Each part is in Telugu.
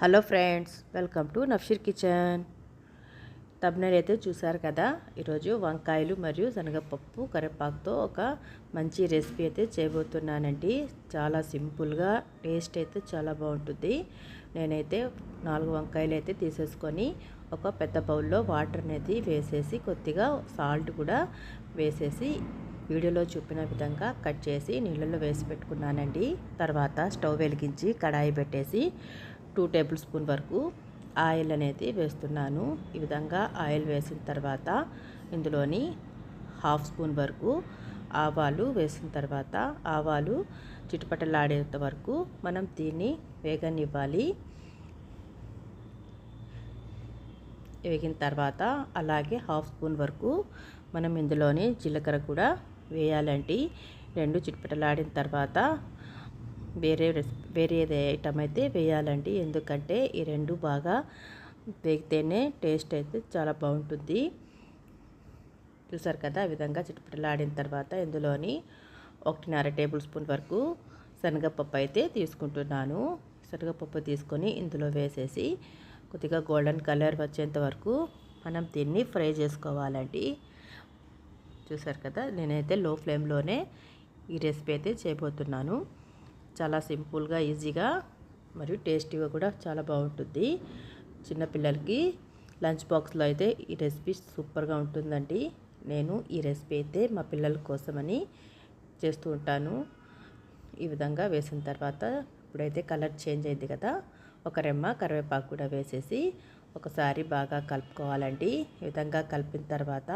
Hello friends welcome to Nafsheer kitchen. తబ్నర్ అయితే చూసారు కదా ఈరోజు వంకాయలు మరియు శనగపప్పు కరివేపాకుతో ఒక మంచి రెసిపీ అయితే చేయబోతున్నానండి. చాలా సింపుల్గా టేస్ట్ అయితే చాలా బాగుంటుంది. నేనైతే నాలుగు వంకాయలు అయితే తీసేసుకొని ఒక పెద్ద బౌల్లో వాటర్ అనేది వేసేసి కొద్దిగా సాల్ట్ కూడా వేసేసి వీడియోలో చూపిన విధంగా కట్ చేసి నీళ్ళలో వేసి పెట్టుకున్నానండి. తర్వాత స్టవ్ వెలిగించి కడాయి పెట్టేసి టూ టేబుల్ స్పూన్ వరకు ఆయిల్ అనేది వేస్తున్నాను. ఈ విధంగా ఆయిల్ వేసిన తర్వాత ఇందులోని హాఫ్ స్పూన్ వరకు ఆవాలు వేసిన తర్వాత ఆవాలు చిటుపటలాడేంత వరకు మనం దీన్ని వేగనివ్వాలి. వేగిన తర్వాత అలాగే హాఫ్ స్పూన్ వరకు మనం ఇందులోని జీలకర్ర కూడా వేయాలండి. రెండు చిటపటలాడిన తర్వాత వేరే వేరేది ఐటమ్ అయితే వేయాలండి. ఎందుకంటే ఈ రెండు బాగా వేగితేనే టేస్ట్ అయితే చాలా బాగుంటుంది. చూసారు కదా ఆ విధంగా చిట్పటలాడిన తర్వాత ఇందులోని ఒకటిన్నర టేబుల్ స్పూన్ వరకు శనగపప్పు అయితే తీసుకుంటున్నాను. శనగపప్పు తీసుకొని ఇందులో వేసేసి కొద్దిగా గోల్డెన్ కలర్ వచ్చేంత వరకు మనం దీన్ని ఫ్రై చేసుకోవాలండి. చూసారు కదా నేనైతే లో ఫ్లేమ్లోనే ఈ రెసిపీ అయితే చేయబోతున్నాను. చాలా సింపుల్గా ఈజీగా మరియు టేస్టీగా కూడా చాలా బాగుంటుంది. చిన్నపిల్లలకి లంచ్ బాక్స్లో అయితే ఈ రెసిపీ సూపర్గా ఉంటుందండి. నేను ఈ రెసిపీ అయితే మా పిల్లల కోసమని చేస్తూ ఉంటాను. ఈ విధంగా వేసిన తర్వాత ఇప్పుడైతే కలర్ చేంజ్ అయింది కదా ఒక రెమ్మ కరివేపాకు కూడా వేసేసి ఒకసారి బాగా కలుపుకోవాలండి. ఈ విధంగా కలిపిన తర్వాత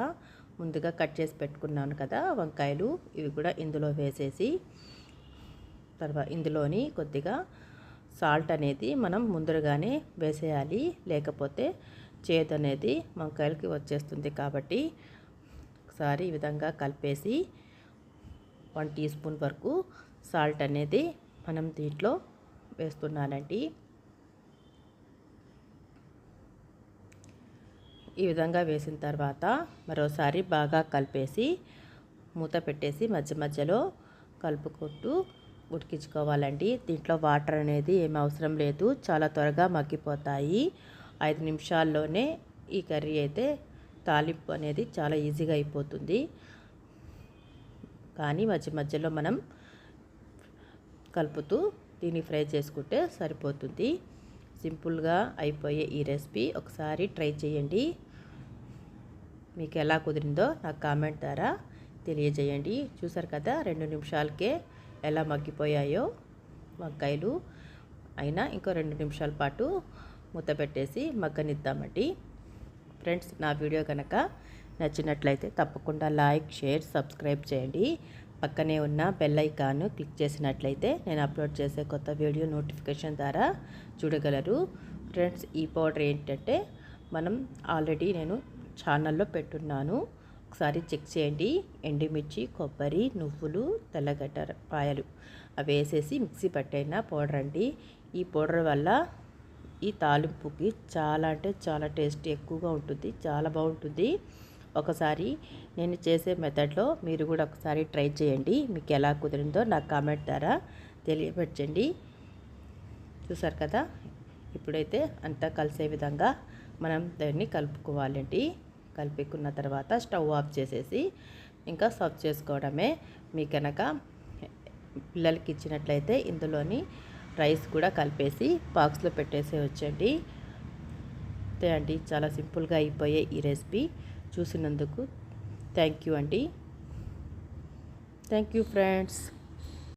ముందుగా కట్ చేసి పెట్టుకున్నాను కదా వంకాయలు ఇవి కూడా ఇందులో వేసేసి తర్వాత ఇందులోని కొద్దిగా సాల్ట్ అనేది మనం ముందరగానే వేసేయాలి. లేకపోతే చేదు అనేది వంకాయలకి వచ్చేస్తుంది కాబట్టి ఒకసారి ఈ విధంగా కలిపేసి వన్ టీ స్పూన్ వరకు సాల్ట్ అనేది మనం దీంట్లో వేస్తున్నానండి. ఈ విధంగా వేసిన తర్వాత మరోసారి బాగా కలిపేసి మూత పెట్టేసి మధ్య మధ్యలో కలుపుకుంటూ ఉడికించుకోవాలండి. దీంట్లో వాటర్ అనేది ఏమి అవసరం లేదు. చాలా త్వరగా మగ్గిపోతాయి. ఐదు నిమిషాల్లోనే ఈ కర్రీ అయితే తాలింపు అనేది చాలా ఈజీగా అయిపోతుంది. కానీ మధ్య మధ్యలో మనం కలుపుతూ దీన్ని ఫ్రై చేసుకుంటే సరిపోతుంది. సింపుల్గా అయిపోయే ఈ రెసిపీ ఒకసారి ట్రై చేయండి. మీకు ఎలా కుదిరిందో నాకు కామెంట్ ద్వారా తెలియజేయండి. చూసారు కదా రెండు నిమిషాలకే ఎలా మగ్గిపోయాయో వంకాయలు అయినా ఇంకో రెండు నిమిషాల పాటు మూత పెట్టేసి మగ్గనిద్దామండి. ఫ్రెండ్స్ నా వీడియో కనుక నచ్చినట్లయితే తప్పకుండా లైక్ షేర్ సబ్స్క్రైబ్ చేయండి. పక్కనే ఉన్న బెల్ ఐకాన్ క్లిక్ చేసినట్లయితే నేను అప్లోడ్ చేసే కొత్త వీడియో నోటిఫికేషన్ ద్వారా చూడగలరు. ఫ్రెండ్స్ ఈ పౌడర్ ఏంటంటే మనం ఆల్రెడీ నేను ఛానల్లో పెట్టున్నాను. ఒకసారి చెక్ చేయండి. ఎండుమిర్చి కొబ్బరి నువ్వులు తెల్లగడ్డ పాయలు అవి వేసేసి మిక్సీ పట్టైన పౌడర్ అండి ఈ పౌడర్ వల్ల ఈ తాలింపుకి చాలా అంటే చాలా టేస్ట్ ఎక్కువగా ఉంటుంది. చాలా బాగుంటుంది. ఒకసారి నేను చేసే మెథడ్లో మీరు కూడా ఒకసారి ట్రై చేయండి. మీకు ఎలా కుదిరిందో నాకు కామెంట్ ద్వారా తెలియపరచండి. చూసారు కదా? ఇప్పుడైతే అంతా కలిసే విధంగా మనం దాన్ని కలుపుకోవాలండి. కలిపికున్న తర్వాత స్టవ్ ఆఫ్ చేసేసి ఇంకా సర్వ్ చేసుకోవడమే. మీ కనుక పిల్లలకి ఇచ్చినట్లయితే ఇందులోని రైస్ కూడా కలిపేసి బాక్స్లో పెట్టేసి వచ్చండి అంతే అండి. చాలా సింపుల్గా అయిపోయే ఈ రెసిపీ చూసినందుకు థ్యాంక్ యూ అండి. Thank you friends.